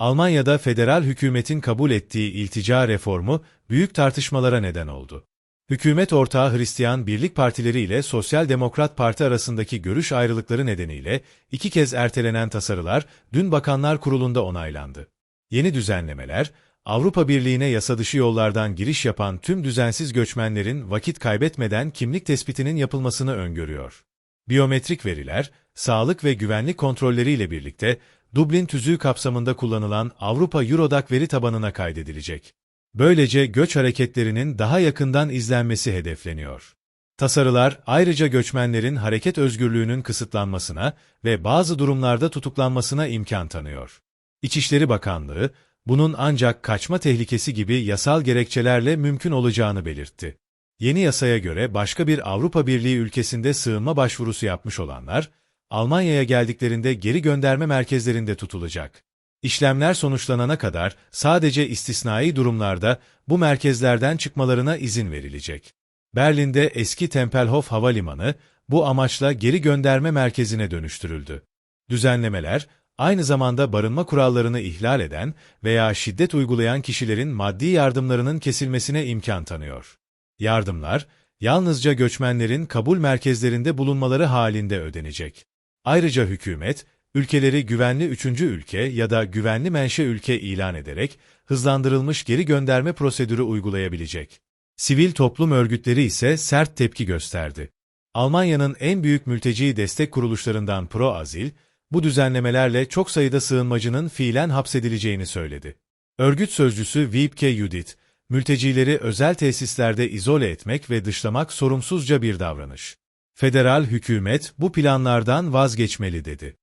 Almanya'da federal hükümetin kabul ettiği iltica reformu büyük tartışmalara neden oldu. Hükümet ortağı Hristiyan Birlik Partileri ile Sosyal Demokrat Parti arasındaki görüş ayrılıkları nedeniyle iki kez ertelenen tasarılar dün Bakanlar Kurulu'nda onaylandı. Yeni düzenlemeler, Avrupa Birliği'ne yasadışı yollardan giriş yapan tüm düzensiz göçmenlerin vakit kaybetmeden kimlik tespitinin yapılmasını öngörüyor. Biyometrik veriler, sağlık ve güvenlik kontrolleriyle birlikte Dublin tüzüğü kapsamında kullanılan Avrupa Eurodac veri tabanına kaydedilecek. Böylece göç hareketlerinin daha yakından izlenmesi hedefleniyor. Tasarılar ayrıca göçmenlerin hareket özgürlüğünün kısıtlanmasına ve bazı durumlarda tutuklanmasına imkan tanıyor. İçişleri Bakanlığı, bunun ancak kaçma tehlikesi gibi yasal gerekçelerle mümkün olacağını belirtti. Yeni yasaya göre başka bir Avrupa Birliği ülkesinde sığınma başvurusu yapmış olanlar, Almanya'ya geldiklerinde geri gönderme merkezlerinde tutulacak. İşlemler sonuçlanana kadar sadece istisnai durumlarda bu merkezlerden çıkmalarına izin verilecek. Berlin'de eski Tempelhof Havalimanı bu amaçla geri gönderme merkezine dönüştürüldü. Düzenlemeler, aynı zamanda barınma kurallarını ihlal eden veya şiddet uygulayan kişilerin maddi yardımlarının kesilmesine imkan tanıyor. Yardımlar, yalnızca göçmenlerin kabul merkezlerinde bulunmaları halinde ödenecek. Ayrıca hükümet, ülkeleri güvenli üçüncü ülke ya da güvenli menşe ülke ilan ederek hızlandırılmış geri gönderme prosedürü uygulayabilecek. Sivil toplum örgütleri ise sert tepki gösterdi. Almanya'nın en büyük mülteci destek kuruluşlarından Pro Azil, bu düzenlemelerle çok sayıda sığınmacının fiilen hapsedileceğini söyledi. Örgüt sözcüsü Wiebke Judith, mültecileri özel tesislerde izole etmek ve dışlamak sorumsuzca bir davranış. Federal hükümet bu planlardan vazgeçmeli dedi.